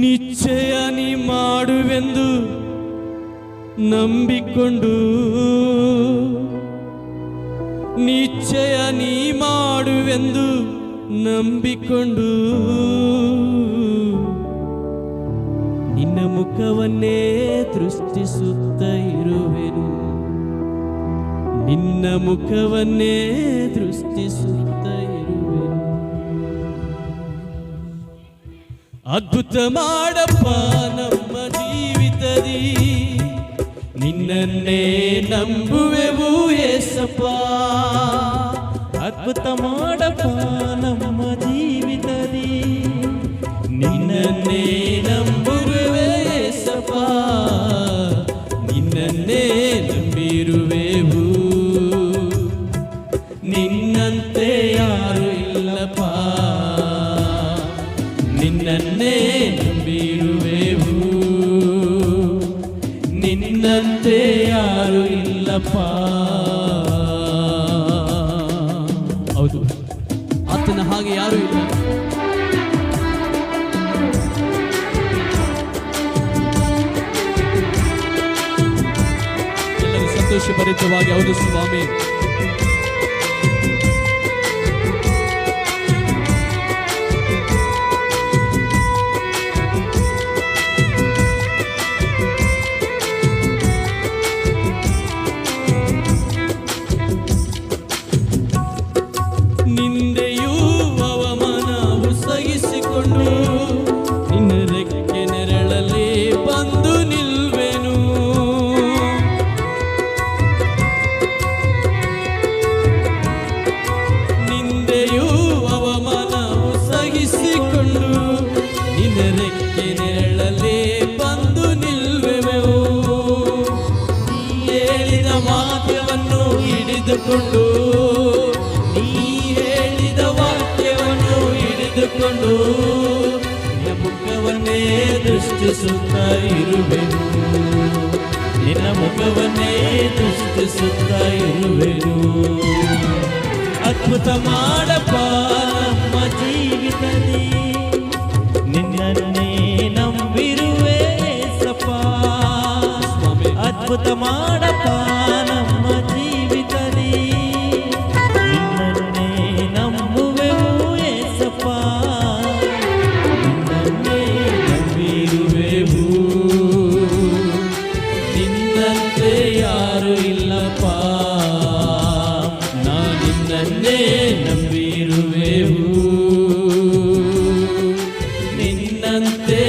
ನಿಶ್ಚಯ ನೀ ಮಾಡುವೆಂದು ನಂಬಿಕೊಂಡು ನಿಶ್ಚಯ ನೀ ಮಾಡುವೆಂದು ನಂಬಿಕೊಂಡು ನಿನ್ನ ಮುಖವನ್ನೇ ದೃಷ್ಟಿಸುತ್ತ ಇರುವೆನು ನಿನ್ನ ಮುಖವನ್ನೇ ದೃಷ್ಟಿಸುತ್ತ ಅದ್ಭುತ ಮಾಡಪ್ಪ ನಮ್ಮ ಜೀವಿತದಿ ನಿನ್ನನ್ನೇ ನಂಬುವೆವು ಏಸಪ್ಪ ಅದ್ಭುತ ಮಾಡಪ್ಪ ನಮ್ಮ ಜೀವಿತದಿ ಹೌದು. ಆತನ ಹಾಗೆ ಯಾರು ಇಲ್ಲ. ಎಲ್ಲರೂ ಸಂತೋಷ ಭರಿತವಾಗಿ ಹೌದು ಸ್ವಾಮಿ. ಹಿಡಿದುಕೊಂಡು ಮುಖವನ್ನೇ ದೃಷ್ಟಿಸುತ್ತಾ ಇರುವೆನು. ನಿನ್ನ ಮುಖವನ್ನೇ ದೃಷ್ಟಿಸುತ್ತಾ ಇರುವೆನು. ಅದ್ಭುತ ಮಾಡಪ್ಪ ನಮ್ಮ ಜೀವಿತದಿ ನಿನ್ನನ್ನೇ ನಂಬಿರುವೆ ಸಪ್ಪ ಅದ್ಭುತ ಮಾಡಪ್ಪ Yeah.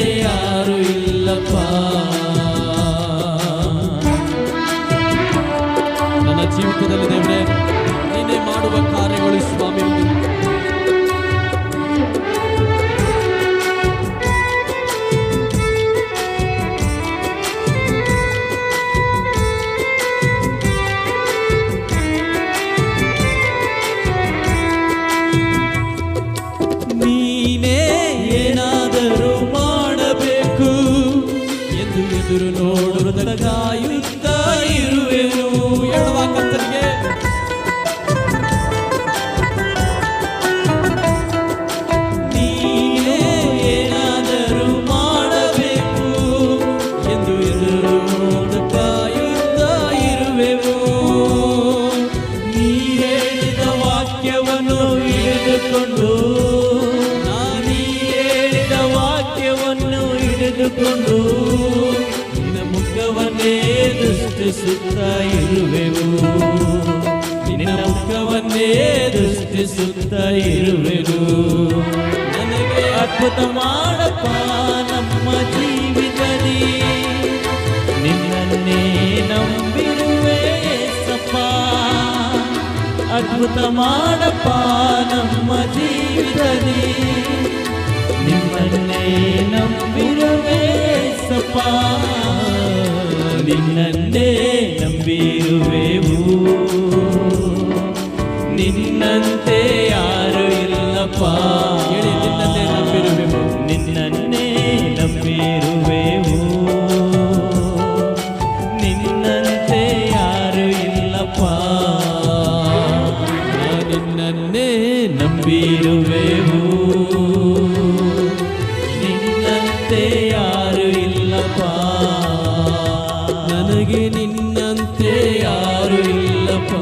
ದೃಷ್ಟಿಸುತ್ತಾ ಇರುವೆವು ನಿನ್ನ ಮುಖವನ್ನೇ ದೃಷ್ಟಿಸುತ್ತಾ ಇರುವೆನು ನನಗೆ ಅದ್ಭುತ ಮಾಡಪ್ಪ ನಮ್ಮ ಜೀವಿತದಿ ನಿನ್ನನ್ನೇ ನಂಬಿರುವೆ ಸಪ್ಪ ಅದ್ಭುತ ಮಾಡಪ್ಪ ನಮ್ಮ ಜೀವಿತದಿ ನಿನ್ನನ್ನೇ ನಂಬಿರುವೆ ಸಪ್ಪ ನಿನ್ನನ್ನೇ ನಂಬಿರುವೆವು. ನಿನ್ನಂತೆ ಯಾರು ಇಲ್ಲಪ್ಪ. ಹೇಳಿ ನಿನ್ನನ್ನೇ ನಂಬಿರುವೆವು. ನಿನ್ನನ್ನೇ ನಂಬಿರುವೆವು. ನಿನ್ನಂತೆ ಯಾರು ಇಲ್ಲಪ್ಪ. ನಿನ್ನನ್ನೇ ನಂಬಿರುವೆವು. ನನಗೆ ನಿನ್ನಂತೆ ಯಾರು ಇಲ್ಲಪ್ಪ.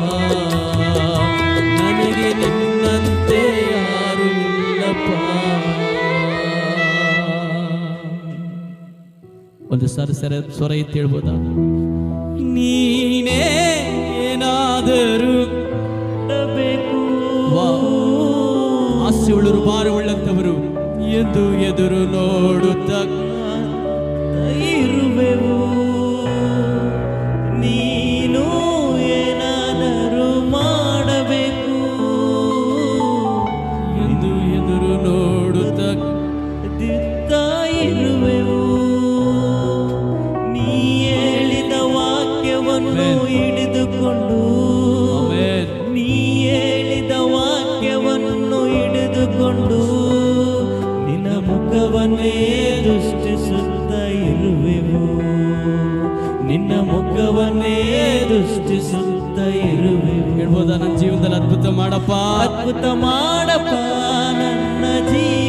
ನನಗೆ ನಿನ್ನಂತೆ ಯಾರು ಇಲ್ಲಪ್ಪ. ಒಂದು ಸರ್ ಸರ ಸ್ವರ ಎತ್ತಿ ಹೇಳ್ಬೋದಾ? ನೀನೇ ಏನಾದರೂ ಹಾಸ್ಯವುಳ್ಳರು ಭಾರವುಳ್ಳಂಥವರು ಎದು ಎದುರು ನೋಡುತ್ತ ಇರುವೆವು. thee. ದೃಷ್ಟಿ ಸುತ್ತ ಇರುವೆ ಹೇಳ್ಬೋದ ನನ್ನ ಜೀವನದಲ್ಲಿ ಅದ್ಭುತ ಮಾಡಪ್ಪ ಅದ್ಭುತ ಮಾಡಪ್ಪ ನನ್ನ ಜೀವ